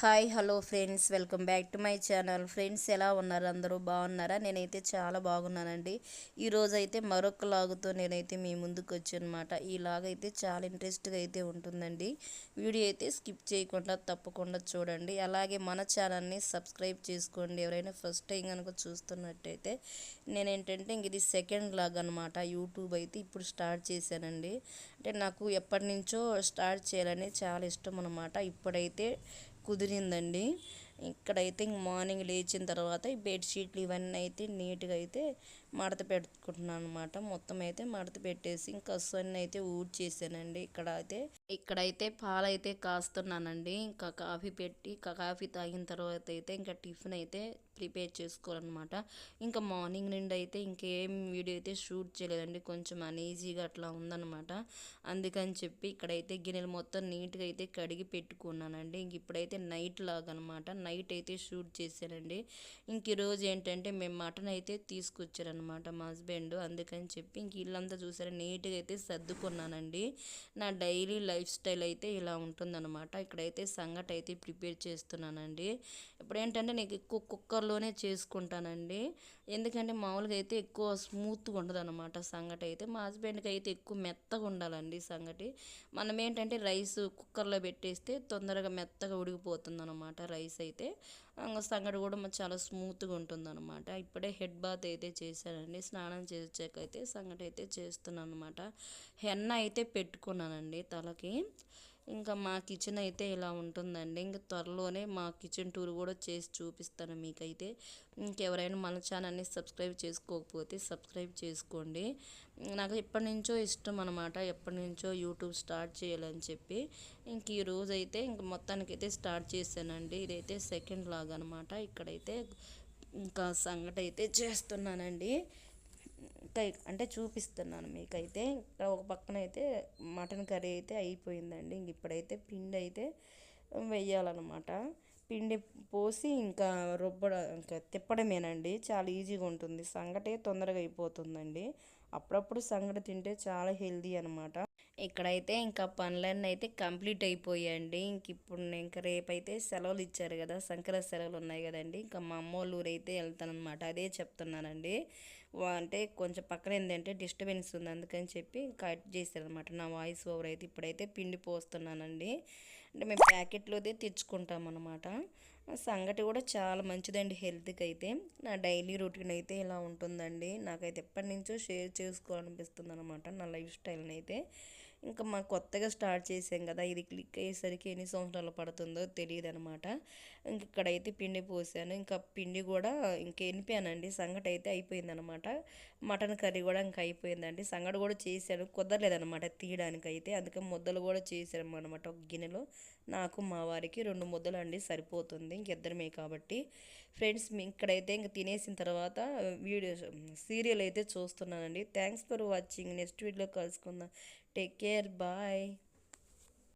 Hi hello friends. Welcome back to my channel. Friends ఎలా ఉన్నారు? అందరూ బాగున్నారా? నేనైతే చాలా బాగున్నానండి. ఈరోజైతే మరొక లాగుతో నేనైతే మీ ముందుకు వచ్చానమాట ఈ లాగ్ అయితే చాలా ఇంట్రెస్ట్గా అయితే ఉంటుందండి. వీడియో అయితే స్కిప్ చేయకుండా తప్పకుండా చూడండి. అలాగే మన ఛానల్ని సబ్స్క్రైబ్ చేసుకోండి. ఎవరైనా ఫస్ట్ టైం కనుక చూస్తున్నట్టయితే నేనేంటంటే ఇంక ఇది సెకండ్ లాగ్ అనమాట యూట్యూబ్ అయితే ఇప్పుడు స్టార్ట్ చేశానండి. అంటే నాకు ఎప్పటి నుంచో స్టార్ట్ చేయాలని చాలా ఇష్టం అనమాట ఇప్పుడైతే కుదిరిందండి. ఇక్కడైతే ఇంక మార్నింగ్ లేచిన తర్వాత ఈ బెడ్షీట్లు ఇవన్నీ అయితే నీట్గా అయితే మడత పెట్టుకుంటున్నాను అనమాట మొత్తం అయితే మడత పెట్టేసి ఇంకా అన్నీ అయితే ఊడ్చేసానండి. ఇక్కడ అయితే ఇక్కడైతే పాలైతే కాస్తున్నానండి. ఇంకా కాఫీ పెట్టి కాఫీ తాగిన తర్వాత అయితే ఇంకా టిఫిన్ అయితే ప్రిపేర్ చేసుకోవాలన్నమాట. ఇంకా మార్నింగ్ నుండి అయితే ఇంకేం వీడియో అయితే షూట్ చేయలేదండి. కొంచెం అనీజీగా అట్లా ఉందన్నమాట. అందుకని చెప్పి ఇక్కడైతే గిన్నెలు మొత్తం నీట్గా అయితే కడిగి పెట్టుకున్నానండి. ఇంక ఇప్పుడైతే నైట్ లాగా అనమాట నైట్ అయితే షూట్ చేశానండి ఇంక ఈరోజు ఏంటంటే మేము మటన్ అయితే తీసుకొచ్చారనమాట మా హస్బెండ్. అందుకని చెప్పి ఇంక ఇల్లంతా చూసారా నీట్గా అయితే సర్దుకున్నానండి. నా డైలీ లైఫ్ స్టైల్ అయితే ఇలా ఉంటుందన్నమాట. ఇక్కడైతే సంగటి అయితే ప్రిపేర్ చేస్తున్నానండి. ఇప్పుడు ఏంటంటే నీకు ఎక్కువ కుక్కర్లోనే చేసుకుంటానండి. ఎందుకంటే మామూలుగా అయితే ఎక్కువ స్మూత్గా ఉండదు అనమాట సంగటి అయితే. మా హస్బెండ్కి అయితే ఎక్కువ మెత్తగా ఉండాలండి సంగటి. మనం ఏంటంటే రైస్ కుక్కర్లో పెట్టేస్తే తొందరగా మెత్తగా ఉడికిపోతుంది అనమాట రైస్ అయితే. సంగటి కూడా చాలా స్మూత్గా ఉంటుంది అనమాట ఇప్పుడే హెడ్ బాత్ అయితే చేశానండి. స్నానం చేసాక అయితే సంగటి అయితే చేస్తున్నాను అనమాట హెన్న అయితే పెట్టుకున్నానండి తలకి. ఇంకా మా కిచెన్ అయితే ఇలా ఉంటుందండి. ఇంకా త్వరలోనే మా కిచెన్ టూర్ కూడా చేసి చూపిస్తాను మీకైతే. ఇంకెవరైనా మన ఛానల్ని సబ్స్క్రైబ్ చేసుకోకపోతే సబ్స్క్రైబ్ చేసుకోండి. నాకు ఎప్పటి నుంచో ఇష్టం అనమాట ఎప్పటి నుంచో యూట్యూబ్ స్టార్ట్ చేయాలని చెప్పి. ఇంక ఈ రోజు అయితే ఇంక మొత్తానికి అయితే స్టార్ట్ చేశానండి. ఇదైతే సెకండ్ లాగ్ అనమాట ఇక్కడైతే ఇంకా సంగటి అయితే చేస్తున్నానండి. అంటే చూపిస్తున్నాను మీకైతే. ఇక్కడ ఒక పక్కన అయితే మటన్ కర్రీ అయితే అయిపోయిందండి. ఇంక ఇప్పుడైతే పిండి అయితే వెయ్యాలన్నమాట. పిండి పోసి ఇంకా రుబ్బడ ఇంకా తిప్పడమేనండి. చాలా ఈజీగా ఉంటుంది. సంగటే తొందరగా అయిపోతుందండి. అప్పుడప్పుడు సంగటి తింటే చాలా హెల్దీ అనమాట ఇక్కడైతే ఇంకా పనులన్నీ అయితే కంప్లీట్ అయిపోయాయండి. ఇంక ఇప్పుడు ఇంకా రేపైతే సెలవులు ఇచ్చారు కదా సంక్రాంతి సెలవులు ఉన్నాయి కదండి. ఇంకా మా అమ్మ వాళ్ళ ఊరైతే వెళ్తానమాట అదే చెప్తున్నానండి. అంటే కొంచెం పక్కన ఏంటంటే డిస్టర్బెన్స్ ఉంది అందుకని చెప్పి కట్ చేశారనమాట నా వాయిస్ ఓవర్ అయితే ఇప్పుడైతే పిండి పోస్తున్నానండి. అంటే మేము ప్యాకెట్లోదే తెచ్చుకుంటాం అనమాట సంగటి కూడా చాలా మంచిదండి హెల్త్కి అయితే నా డైలీ రొటీన్ అయితే ఇలా ఉంటుందండి. నాకైతే ఎప్పటి నుంచో షేర్ చేసుకోవాలనిపిస్తుంది అనమాట నా లైఫ్ స్టైల్ని అయితే ఇంకా మా కొత్తగా స్టార్ట్ చేసాం కదా ఇది క్లిక్ అయ్యేసరికి ఎన్ని సంవత్సరాలు పడుతుందో తెలియదు అనమాట ఇంక ఇక్కడైతే పిండి పోసాను. ఇంకా పిండి కూడా ఇంక ఎనిపానండి సంగటి అయితే అయిపోయిందనమాట. మటన్ కర్రీ కూడా ఇంకా అయిపోయిందండి. సంగటి కూడా చేశాను కుదరలేదనమాట తీయడానికి అయితే అందుకే ముద్దలు కూడా చేశాను అనమాట ఒక గిన్నెలో. నాకు మా వారికి రెండు ముద్దలు అండి సరిపోతుంది ఇంకిద్దరమే కాబట్టి. ఫ్రెండ్స్ ఇక్కడైతే ఇంక తినేసిన తర్వాత వీడియో సీరియల్ అయితే చూస్తున్నానండి. Thanks for watching. నెక్స్ట్ వీడియోలో కలుసుకుందాం. Take care. Bye.